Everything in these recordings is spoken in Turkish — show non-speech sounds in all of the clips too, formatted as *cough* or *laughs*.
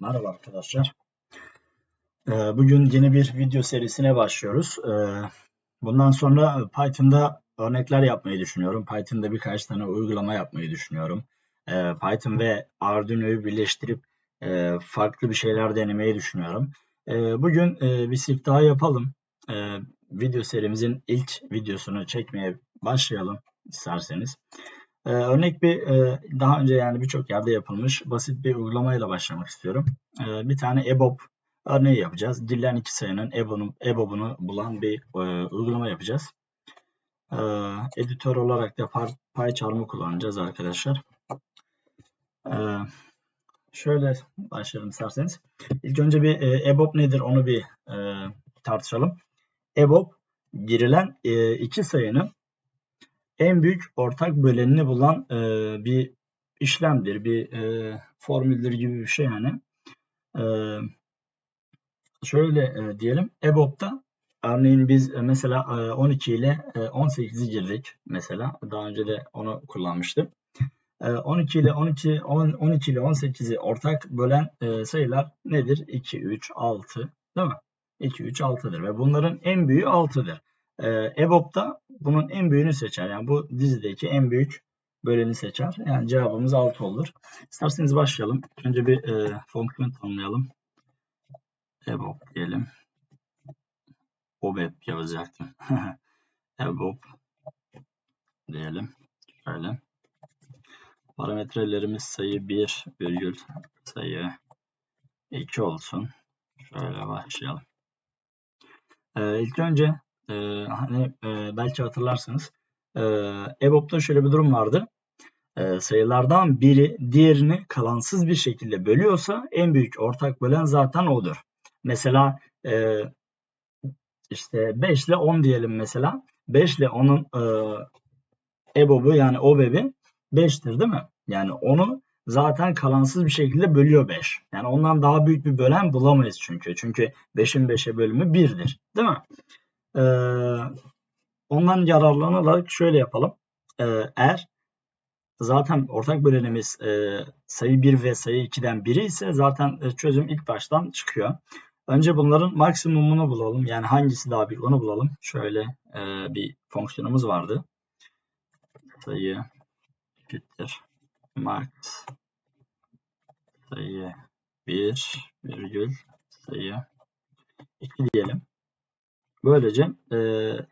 Merhaba arkadaşlar. Ee, Bugün yeni bir video serisine başlıyoruz. Ee, Bundan sonra Python'da örnekler yapmayı düşünüyorum. Python'da birkaç tane uygulama yapmayı düşünüyorum. Ee, Python ve Arduino'yu birleştirip e, farklı bir şeyler denemeyi düşünüyorum. Bugün e, bir sirk daha yapalım. Video serimizin ilk videosunu çekmeye başlayalım isterseniz. Ee, örnek bir e, daha önce yani birçok yerde yapılmış basit bir uygulamayla başlamak istiyorum. Ee, bir tane EBOB örneği yapacağız. Dillerin iki sayının EBOB'unu EBOB bulan bir e, uygulama yapacağız. Ee, editör olarak da PyCharm'ı kullanacağız arkadaşlar. Ee, şöyle başlayalım isterseniz. İlk önce bir e, EBOB nedir onu bir e, tartışalım. EBOB girilen e, iki sayının en büyük ortak bölenini bulan e, bir işlemdir, bir e, formüldür gibi bir şey yani. E, şöyle e, diyelim, EBOB'da örneğin biz e, mesela e, 12 ile e, 18'i girdik mesela. Daha önce de onu kullanmıştım. E, 12 ile 12, 10, 12 ile 18'i ortak bölen e, sayılar nedir? 2, 3, 6 değil mi? 2, 3, 6'dır ve bunların en büyüğü 6'dır. E, EBOB'da bunun en büyüğünü seçer. Yani bu dizideki en büyük böleni seçer. Yani cevabımız 6 olur. İsterseniz başlayalım. Önce bir e, fonksiyon tanımlayalım. EBOB diyelim. OBEB yazacaktım. *laughs* EBOB diyelim. Şöyle. Parametrelerimiz sayı 1 virgül sayı 2 olsun. Şöyle başlayalım. Ee, ilk önce e, hani e, belki hatırlarsınız e, EBOB'da şöyle bir durum vardı. E, sayılardan biri diğerini kalansız bir şekilde bölüyorsa en büyük ortak bölen zaten odur. Mesela e, işte 5 ile 10 diyelim mesela. 5 ile 10'un e, EBOB'u yani OBEB'i 5'tir değil mi? Yani onu zaten kalansız bir şekilde bölüyor 5. Yani ondan daha büyük bir bölen bulamayız çünkü. Çünkü 5'in 5'e bölümü 1'dir. Değil mi? Ee, ondan yararlanarak şöyle yapalım. Ee, eğer zaten ortak bölenimiz e, sayı 1 ve sayı 2'den biri ise zaten e, çözüm ilk baştan çıkıyor. Önce bunların maksimumunu bulalım. Yani hangisi daha büyük onu bulalım. Şöyle e, bir fonksiyonumuz vardı. Sayı eşittir max sayı 1 virgül sayı 2 diyelim. Böylece e,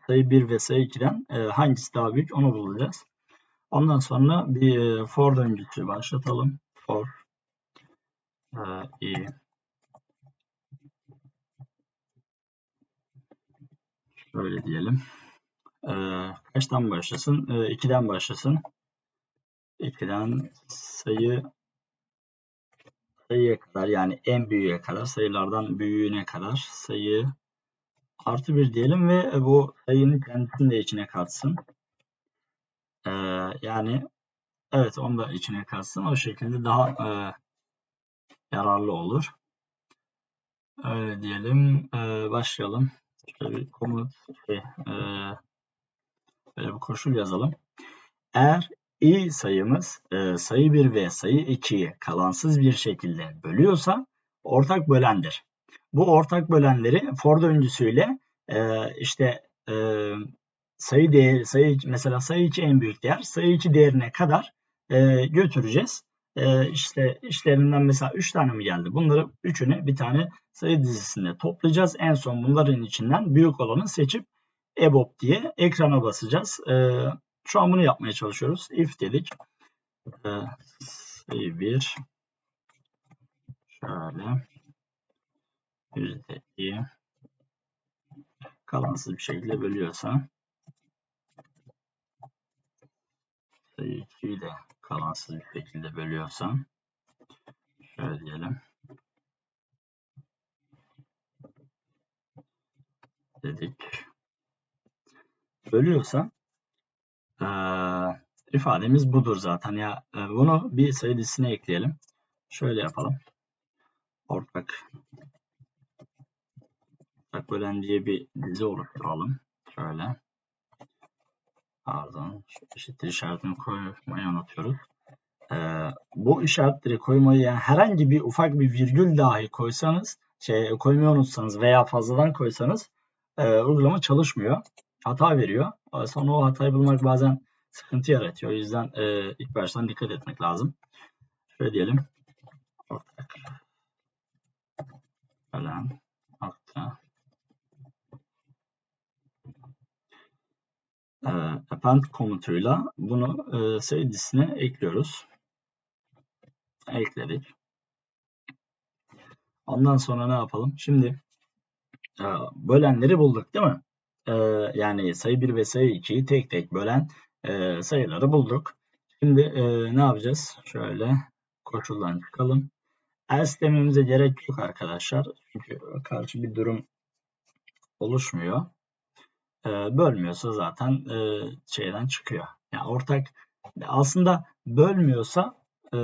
sayı 1 ve sayı 2'den e, hangisi daha büyük onu bulacağız. Ondan sonra bir e, for döngüsü başlatalım. For e, i şöyle diyelim. E, kaçtan başlasın? E, 2'den başlasın. 2'den sayı sayıya kadar yani en büyüğe kadar sayılardan büyüğüne kadar sayı artı 1 diyelim ve bu sayının kendisini de içine katsın. Ee, yani evet onu da içine katsın. O şekilde daha e, yararlı olur. Öyle diyelim. Ee, başlayalım. Şöyle bir komut şey, e, böyle bir koşul yazalım. Eğer i sayımız e, sayı 1 ve sayı 2'yi kalansız bir şekilde bölüyorsa ortak bölendir. Bu ortak bölenleri for döngüsüyle e, işte e, sayı değeri sayı mesela sayı 2 en büyük değer sayı 2 değerine kadar e, götüreceğiz. E, işte işlerinden mesela 3 tane mi geldi? Bunları üçünü bir tane sayı dizisinde toplayacağız. En son bunların içinden büyük olanı seçip EBOB diye ekrana basacağız. E, şu an bunu yapmaya çalışıyoruz. If dedik. E, sayı 1 şöyle yüzde i kalansız bir şekilde bölüyorsa sayı 2'yi de kalansız bir şekilde bölüyorsam şöyle diyelim. Dedik. Bölüyorsa ee, ifademiz budur zaten. Ya e, bunu bir sayı dizisine ekleyelim. Şöyle yapalım. Ortak ortak bölen diye bir dizi oluşturalım şöyle pardon şu eşittir işaretini koymayı unutuyoruz e, bu işaretleri koymayı yani herhangi bir ufak bir virgül dahi koysanız şey koymayı unutsanız veya fazladan koysanız e, uygulama çalışmıyor. Hata veriyor. E, Sonra o hatayı bulmak bazen sıkıntı yaratıyor. O yüzden e, ilk baştan dikkat etmek lazım. Şöyle diyelim. Ortak. Falan. Nokta. E, append komutuyla bunu e, sayı dizisine ekliyoruz. Ekledik. Ondan sonra ne yapalım? Şimdi e, bölenleri bulduk değil mi? E, yani sayı 1 ve sayı 2'yi tek tek bölen e, sayıları bulduk. Şimdi e, ne yapacağız? Şöyle koşuldan çıkalım. Else dememize gerek yok arkadaşlar. Çünkü karşı bir durum oluşmuyor. E, bölmüyorsa zaten e, şeyden çıkıyor. Yani ortak aslında bölmüyorsa e,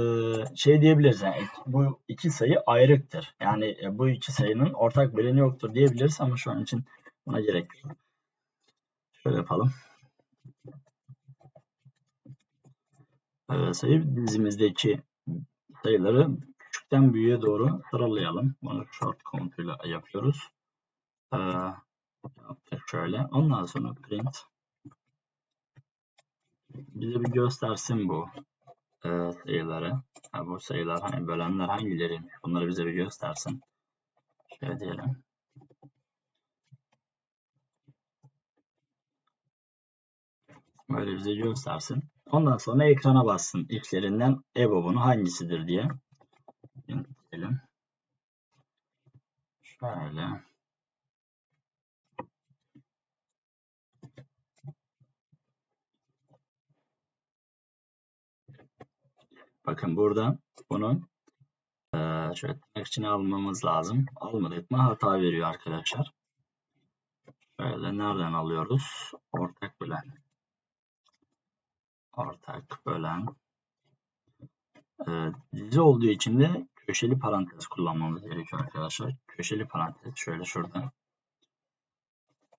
şey diyebiliriz. Yani bu iki sayı ayrıktır. Yani e, bu iki sayının ortak böleni yoktur diyebiliriz ama şu an için buna gerek yok. Şöyle yapalım. E, sayı dizimizdeki sayıları küçükten büyüğe doğru sıralayalım. Bunu short komutuyla yapıyoruz. Ee, yaptık şöyle. Ondan sonra print bize bir göstersin bu e, sayıları. Ha, bu sayılar hani bölenler hangileri? Bunları bize bir göstersin. Şöyle diyelim. Böyle bize göstersin. Ondan sonra ekrana bassın. İlklerinden EBOB'un hangisidir diye. Diyelim. Şöyle. Bakın burada bunu e, şöyle tırnak içine almamız lazım. Almadık mı hata veriyor arkadaşlar. Şöyle nereden alıyoruz? Ortak bölen. Ortak bölen. E, dizi olduğu için de köşeli parantez kullanmamız gerekiyor arkadaşlar. Köşeli parantez şöyle şurada.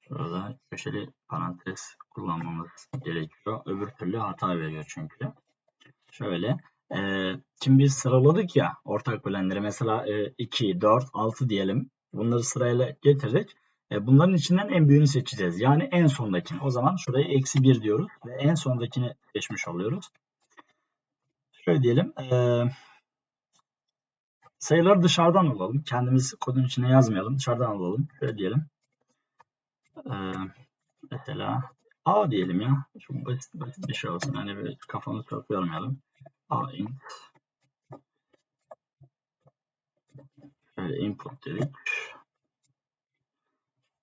Şurada köşeli parantez kullanmamız gerekiyor. Öbür türlü hata veriyor çünkü. Şöyle e, şimdi biz sıraladık ya ortak bölenleri mesela e, 2, 4, 6 diyelim. Bunları sırayla getirdik. E, bunların içinden en büyüğünü seçeceğiz. Yani en sondakini. O zaman şuraya eksi 1 diyoruz ve en sondakini seçmiş oluyoruz. Şöyle diyelim. E, sayıları dışarıdan alalım. Kendimiz kodun içine yazmayalım. Dışarıdan alalım. Şöyle diyelim. E, mesela A diyelim ya. Çok basit, basit bir şey olsun. Hani bir kafamızı çok yormayalım. A int şöyle input dedik.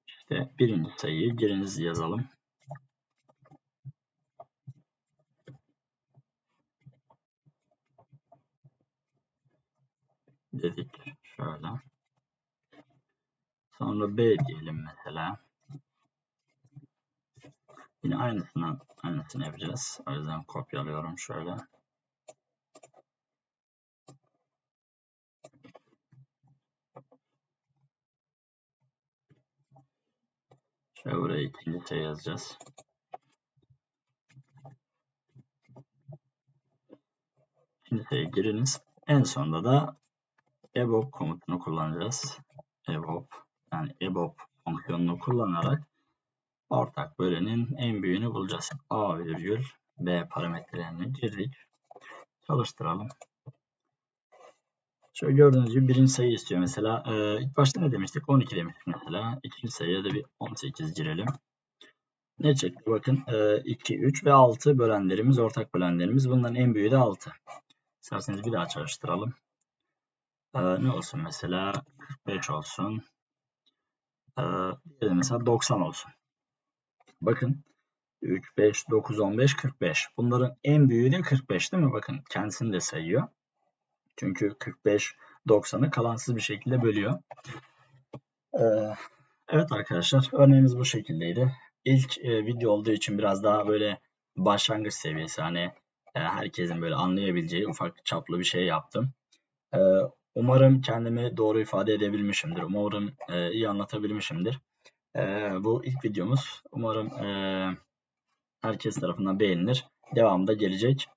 İşte birinci sayıyı giriniz yazalım. Dedik şöyle. Sonra B diyelim mesela. Yine aynısını aynısını yapacağız. O yüzden kopyalıyorum şöyle. Şöyle buraya ikinci sayı yazacağız. İkinci sayı giriniz. En sonunda da ebob komutunu kullanacağız. ebob yani ebob fonksiyonunu kullanarak ortak bölenin en büyüğünü bulacağız. A virgül B parametrelerini girdik. Çalıştıralım. Şöyle gördüğünüz gibi birinci sayı istiyor mesela. Ee, ilk başta ne demiştik? 12 demiştik mesela. İkinci sayıya da bir 18 girelim. Ne çıktı? Bakın e, 2, 3 ve 6 bölenlerimiz, ortak bölenlerimiz. Bunların en büyüğü de 6. İsterseniz bir daha çalıştıralım. Ee, ne olsun mesela? 45 olsun. Ee, mesela 90 olsun. Bakın 3, 5, 9, 15, 45. Bunların en büyüğü de 45 değil mi? Bakın kendisini de sayıyor. Çünkü 45 90'ı kalansız bir şekilde bölüyor. Ee, evet arkadaşlar örneğimiz bu şekildeydi. İlk e, video olduğu için biraz daha böyle başlangıç seviyesi hani e, herkesin böyle anlayabileceği ufak çaplı bir şey yaptım. E, umarım kendimi doğru ifade edebilmişimdir. Umarım e, iyi anlatabilmişimdir. E, bu ilk videomuz. Umarım e, herkes tarafından beğenilir. Devamında gelecek.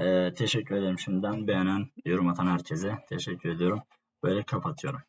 Ee, teşekkür ederim şimdiden beğenen, yorum atan herkese teşekkür ediyorum. Böyle kapatıyorum.